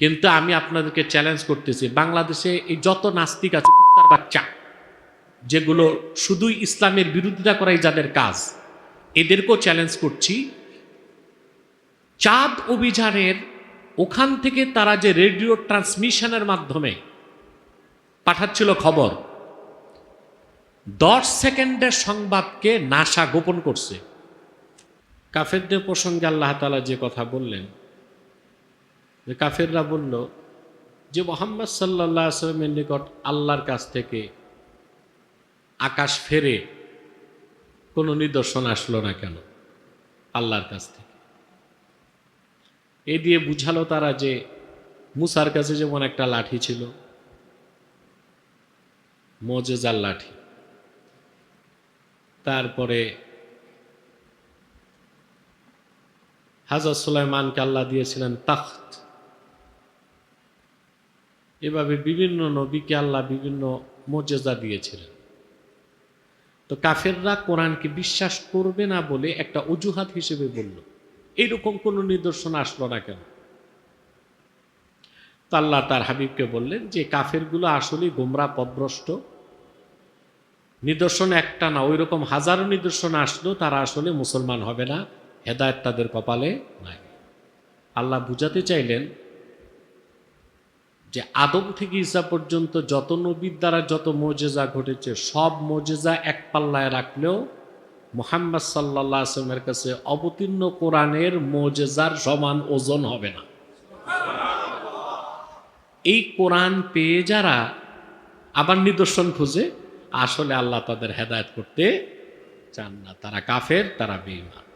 কিন্তু আমি আপনাদেরকে চ্যালেঞ্জ করতেছি, বাংলাদেশে এই যত নাস্তিক আছে, কুত্তার বাচ্চা, যেগুলো শুধুই ইসলামের বিরোধিতা করাই যাদের কাজ, এদেরকেও চ্যালেঞ্জ করছি। চাঁদ অভিযানের ওখান থেকে তারা যে রেডিও ট্রান্সমিশনের মাধ্যমে পাঠাচ্ছিল খবর, দশ সেকেন্ডের সংবাদকে নাসা গোপন করছে। কাফেরদের প্রসঙ্গে আল্লাহ তালা যে কথা বললেন যে কাফেররা বলল যে মোহাম্মদ সাল্লাহ আসলামের নিকট আল্লাহর কাছ থেকে আকাশ ফেরে কোনো নিদর্শন আসলো না কেন? আল্লাহর কাছ থেকে। এ দিয়ে বুঝালো তারা যে মুসার কাছে যেমন একটা লাঠি ছিল, মজেজার লাঠি। তারপরে হাজর সুলাইমানকে আল্লাহ দিয়েছিলেন তাখ্ত। এভাবে বিভিন্ন নবীকে আল্লাহ বিভিন্ন মর্যাদা দিয়েছিলেন। তো কাফেররা কোরআনকে বিশ্বাস করবে না বলে একটা অজুহাত হিসেবে বলল। এইরকম কোনো নিদর্শন আসলো না কেন? আল্লাহ তার হাবিবকে বললেন যে, কাফেরগুলো আসলে গোমরা, পদভ্রষ্ট। নিদর্শন একটা না ওই রকম হাজারো নিদর্শন আসলো, তারা আসলে মুসলমান হবে না, হেদায়ত তাদের কপালে নাই। আল্লাহ বুঝাতে চাইলেন যে আদম থেকে ঈসা পর্যন্ত যত নবীর দ্বারা যত মজেজা ঘটেছে, সব মজেজা এক পাল্লায় রাখলেও মোহাম্মদ সাল্লাহ আসলামের কাছে অবতীর্ণ কোরআনের মজেজার সমান ওজন হবে না। এই কোরআন পেয়ে যারা আবার নিদর্শন খুঁজে, আসলে আল্লাহ তাদের হেদায়ত করতে চান না। তারা কাফের, তারা বেইমান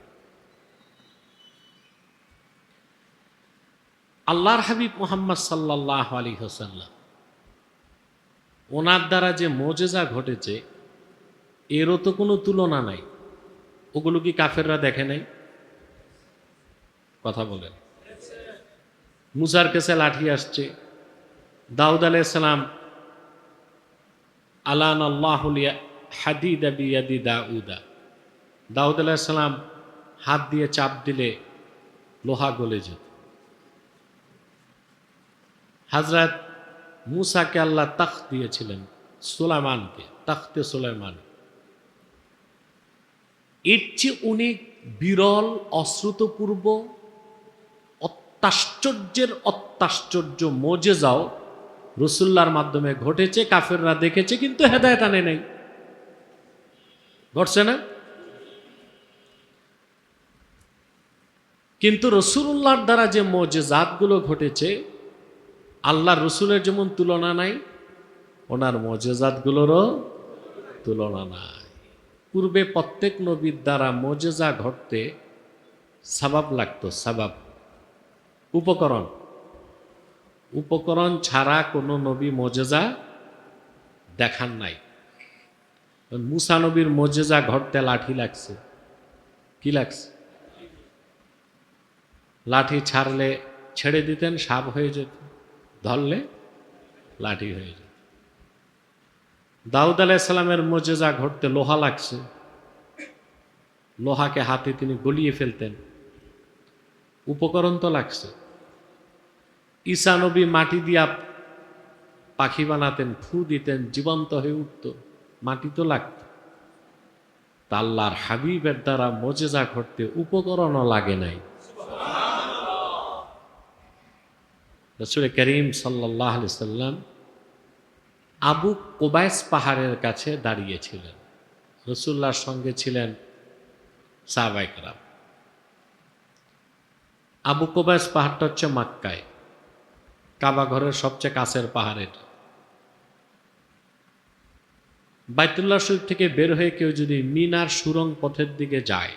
আল্লাহর হাবিব মোহাম্মদ সাল্লাহ আলী হোসাল্লাম ওনার দ্বারা যে মজেজা ঘটেছে, এরও তো কোনো তুলনা নাই। ওগুলো কি কাফেররা দেখে নাই? কথা বলেন। মুসার কেসে লাঠি আসছে। দাউদ আলাইসালাম আলান আল্লাহ হাদিদা বিয়াদি দাউদা। দাউদ আলাইসালাম হাত দিয়ে চাপ দিলে লোহা গলে যেত। হাজরাত মুসাকে আল্লাহ তাখ দিয়েছিলেন সুলাইমানকে, তাখতে সুলাইমান। এর চেয়ে অনেক বিরল, অশ্রুতপূর্ব, অত্যাশ্চর্যের অত্যাশ্চর্য মজে যাও রসুল্লার মাধ্যমে ঘটেছে, কাফেররা দেখেছে, কিন্তু হেদায়ত আনে নাই। ঘটছে না? কিন্তু রসুল্লাহর দ্বারা যে মজেজাতগুলো ঘটেছে আল্লাহ রসুলের যেমন তুলনা নাই, ওনার মজেজাতগুলোরও তুলনা নাই। পূর্বে প্রত্যেক নবীর দ্বারা মজেজা ঘটতে সাবাব লাগতো, সাবাব। উপকরণ। উপকরণ ছাড়া কোনো নবী মজেজা দেখান নাই। মুসা নবীর মজেজা ঘটতে লাঠি লাগছে। কি লাগছে? লাঠি ছাড়লে ছেড়ে দিতেন, সাপ হয়ে যেত। ধরলে লাঠি হয়ে যায়। দাউদ আলাইসালামের মজেজা ঘটতে লোহা লাগছে। লোহাকে হাতে তিনি গলিয়ে ফেলতেন। উপকরণ তো লাগছে। ঈসা নবী মাটি দিয়া পাখি বানাতেন, ফু দিতেন, জীবন্ত হয়ে উঠত। মাটি তো লাগত। তাল্লার হাবিবের দ্বারা মজেজা ঘটতে উপকরণও লাগে নাই। রসুল করিম সাল্লাহ সাল্লাম আবু কোবাইস পাহাড়ের কাছে দাঁড়িয়েছিলেন। রসুল্লাহর সঙ্গে ছিলেন সাহবাইকরাম আবু কোবাইস পাহাড়টা হচ্ছে মাক্কায়। কাবা ঘরের সবচেয়ে কাছের পাহাড়ের বাইতুল্লাহ শরীফ থেকে বের হয়ে কেউ যদি মিনার সুরং পথের দিকে যায়,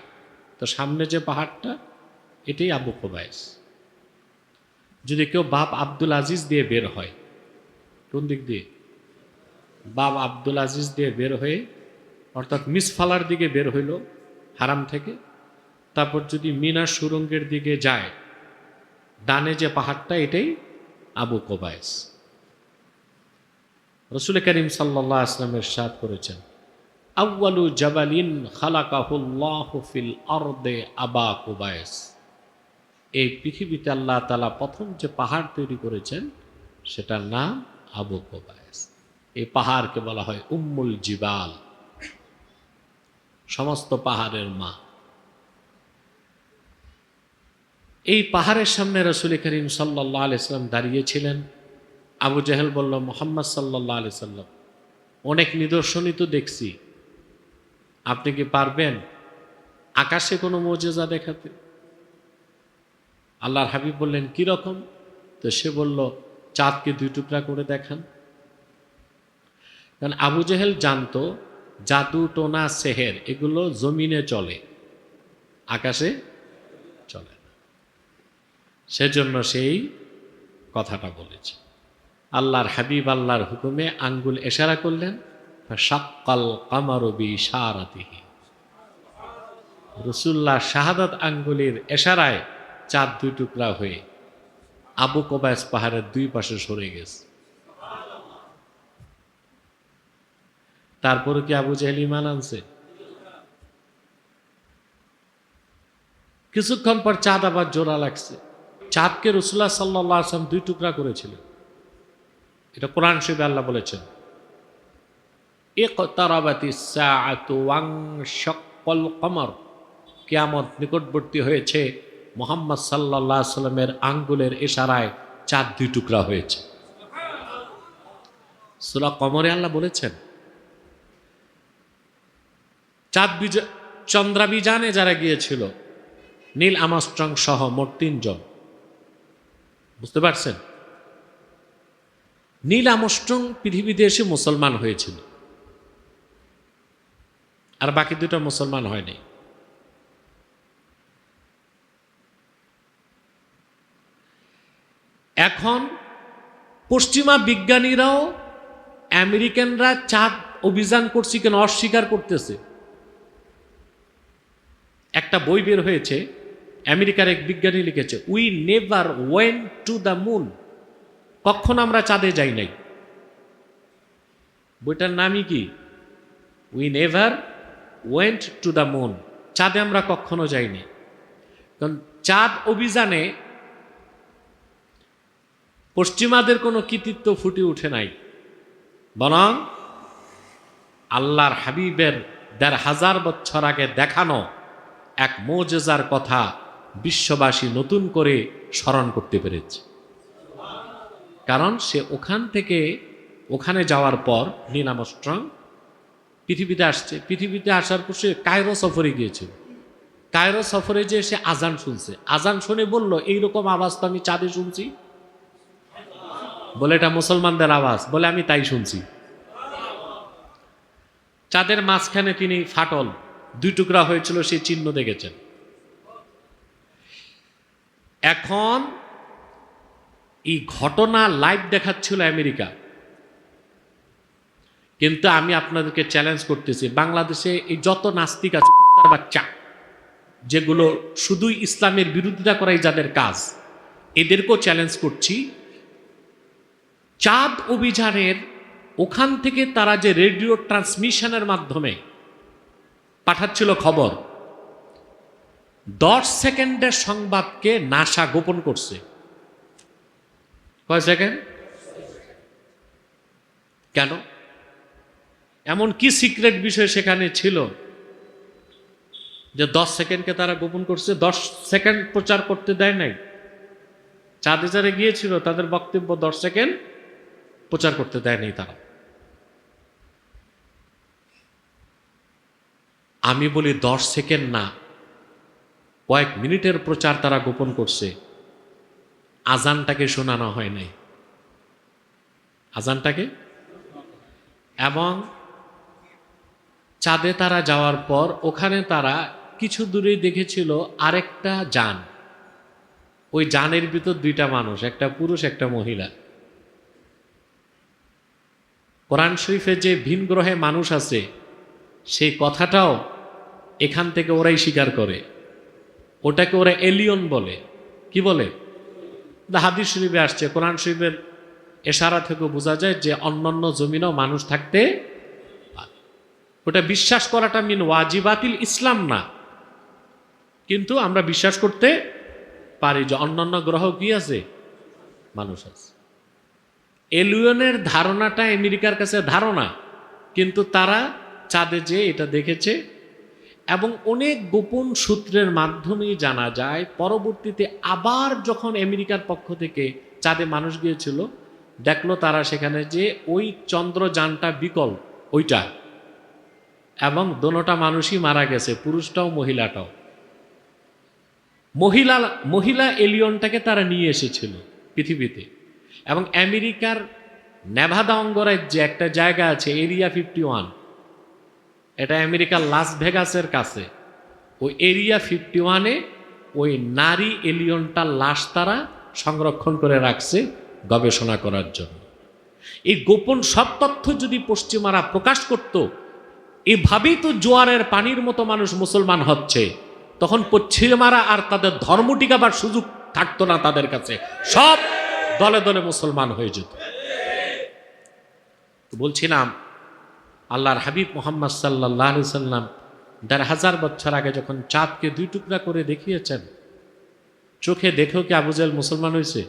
তো সামনে যে পাহাড়টা, এটাই আবু কোবাইস। যদি কেউ বাপ আব্দুল আজিজ দিয়ে বের হয়, কোন দিক দিয়ে? বাপ আব্দুল আজিজ দিয়ে বের হয়ে, অর্থাৎ মিসফালার দিকে বের হইল হারাম থেকে, তারপর যদি মিনার সুরঙ্গের দিকে যায়, ডানে যে পাহাড়টা এটাই আবু কোবায়স। রসুল করিম সাল্লাহ আসলামের সাদ করেছেন আউ্বালু জাবালিন খালাকাহুল্লাহ ফিল আরদে আবা কোবায়স। এই পৃথিবীতে আল্লাহ তালা প্রথম যে পাহাড় তৈরি করেছেন, সেটার নাম আবু কোবায়স এই পাহাড়কে বলা হয় উম্মুল জিবাল। সমস্ত পাহাড়ের মা। এই পাহাড়ের সামনে রসুল করিম সাল্লাহ আলিয়াল্লাম দাঁড়িয়েছিলেন। আবু জাহেল বলল, মোহাম্মদ সাল্লাহ আলি সাল্লাম, অনেক নিদর্শনই তো দেখছি। আপনি কি পারবেন আকাশে কোনো মজেজা দেখাতে? আল্লাহর হাবিব বললেন, কি রকম? তো সে বলল, চাঁদকে দুই টুকরা করে দেখান। কারণ আবু জেহেল জানতো, জাদু, টোনা, সেহের, এগুলো জমিনে চলে, আকাশে চলে না। সেজন্য সেই কথাটা বলেছে। আল্লাহর হাবিব আল্লাহর হুকুমে আঙ্গুল এশারা করলেন সাক্কাল কামারবি সারাতিহি রসুল্লাহ শাহাদাত আঙ্গুলির এশারায় চাঁদ দুই টুকরা হয়ে আবু কবায়স পাহাড়ের দুই পাশে সরে গেছে। তারপরে কি আবু জাহেল ইমান আনছে? কিছুক্ষণ পর চাঁদ আবার জোড়া লাগছে। চাঁদকে রসুল্লাহ সাল্লাহ আসলাম দুই টুকরা করেছিলেন। এটা কোরআন শিবে আল্লাহ বলেছেন কমর কিয়ামত নিকটবর্তী হয়েছে মোহাম্মদ সাল্লাহ সাল্লামের আঙ্গুলের ইশারায় চাঁদ দুই টুকরা হয়েছে। সুরা কমরে আল্লাহ বলেছেন, চাঁদ বিজ চন্দ্রাবিজানে যারা গিয়েছিল, নীল আমস্ট্রং সহ মোট তিনজন। বুঝতে পারছেন? নীল আমস্ট্রং পৃথিবীতে এসে মুসলমান হয়েছিল। আর বাকি দুটো মুসলমান হয়নি। এখন পশ্চিমা বিজ্ঞানীরাও আমেরিকানরা চাঁদ অভিযান করছে কেন অস্বীকার করতেছে। একটা বই বের হয়েছে, আমেরিকার এক বিজ্ঞানী লিখেছে we never went to the moon কখন আমরা চাঁদে যাই নাই। বইটার নামই কি? We never went to the moon চাঁদে আমরা কখনো যাইনি। কারণ চাঁদ অভিযানে পশ্চিমাদের কোনো কৃতিত্ব ফুটে উঠে নাই। বরং আল্লাহর হাবিবের দেড় হাজার বছর আগে দেখানো এক মোজেজার কথা বিশ্ববাসী নতুন করে স্মরণ করতে পেরেছে। কারণ সে ওখান থেকে ওখানে যাওয়ার পর নীল আমস্ট্রং পৃথিবীতে আসছে। পৃথিবীতে আসার পর সে কায়রো সফরে গিয়েছিল। কায়রো সফরে যে সে আজান শুনছে। আজান শুনে বলল, এইরকম আওয়াজ তো আমি চাঁদে শুনছি। বলে এটা মুসলমানদের আওয়াজ, বলে আমি তাই শুনছি। চাঁদের মাঝখানে তিনি ফাটল, দুই টুকরা হয়েছিল, সেই চিহ্ন দেখেছেন। এখন এই ঘটনা লাইভ দেখাচ্ছিল আমেরিকা। কিন্তু আমি আপনাদেরকে চ্যালেঞ্জ করতেছি, বাংলাদেশে এই যত নাস্তিক আছে, কুত্তার বাচ্চা, যেগুলো শুধুই ইসলামের বিরোধিতা করাই যাদের কাজ, এদেরকেও চ্যালেঞ্জ করছি। চাঁদ অভিযানের ওখান থেকে তারা যে রেডিও ট্রান্সমিশনের মাধ্যমে পাঠাচ্ছিল খবর, দশ সেকেন্ডের সংবাদকে নাসা গোপন করছে। কয় সেকেন্ড? কেন? এমন কি সিক্রেট বিষয় সেখানে ছিল যে দশ সেকেন্ডকে তারা গোপন করছে? দশ সেকেন্ড প্রচার করতে দেয় নাই। চাঁদে যারা গিয়েছিল, তাদের বক্তব্য দশ সেকেন্ড প্রচার করতে দেয়নি তারা। আমি বলি দশ সেকেন্ড না, কয়েক মিনিটের প্রচার তারা গোপন করছে। আজানটাকে শোনানো হয় নাই। আজানটাকে? এবং চাঁদে তারা যাওয়ার পর ওখানে তারা কিছু দূরেই দেখেছিল আরেকটা যান। ওই যানের ভিতর দুইটা মানুষ, একটা পুরুষ, একটা মহিলা। কোরআন শরীফে যে ভিন গ্রহে মানুষ আছে, সেই কথাটাও এখান থেকে ওরাই স্বীকার করে। ওটাকে ওরা এলিয়ন বলে। কি বলে? হাদিস শরীফে আসছে, কোরআন শরীফের এশারা থেকে বোঝা যায় যে অন্যান্য জমিনও মানুষ থাকতে পারে। ওটা বিশ্বাস করাটা মিন ওয়াজিবাতিল ইসলাম না। কিন্তু আমরা বিশ্বাস করতে পারি যে অন্যান্য গ্রহ কি আছে? মানুষ আছে। এলিয়নের ধারণাটা আমেরিকার কাছে ধারণা, কিন্তু তারা চাঁদে যে এটা দেখেছে এবং অনেক গোপন সূত্রের মাধ্যমেই জানা যায়, পরবর্তীতে আবার যখন আমেরিকার পক্ষ থেকে চাঁদে মানুষ গিয়েছিল, দেখল তারা সেখানে যে ওই চন্দ্রযানটা বিকল, ওইটা। এবং দোনোটা মানুষই মারা গেছে, পুরুষটাও, মহিলাটাও। মহিলা মহিলা এলিয়নটাকে তারা নিয়ে এসেছিল পৃথিবীতে। এবং আমেরিকার নেভাদা অঙ্গরাজ্যে একটা জায়গা আছে এরিয়া ফিফটি ওয়ান এটা আমেরিকার লাস ভেগাসের কাছে। ওই এরিয়া ফিফটি ওয়ানে ওই নারী এলিয়নটার লাশ তারা সংরক্ষণ করে রাখছে গবেষণা করার জন্য। এই গোপন সব তথ্য যদি পশ্চিমারা প্রকাশ করত, এভাবেই তো জোয়ারের পানির মতো মানুষ মুসলমান হচ্ছে। তখন পশ্চিমারা আর তাদের ধর্ম টিকাবার সুযোগ থাকতো না তাদের কাছে। সব দলে দলে মুসলমান হয়ে যেত। বলছিলাম, আল্লাহর হাবিব মোহাম্মদ সাল্লাহ সাল্লাম দেড় হাজার বছর আগে যখন চাঁদকে দুই টুকরা করে দেখিয়েছেন, চোখে দেখেও কি আবুজাল মুসলমান হয়েছে?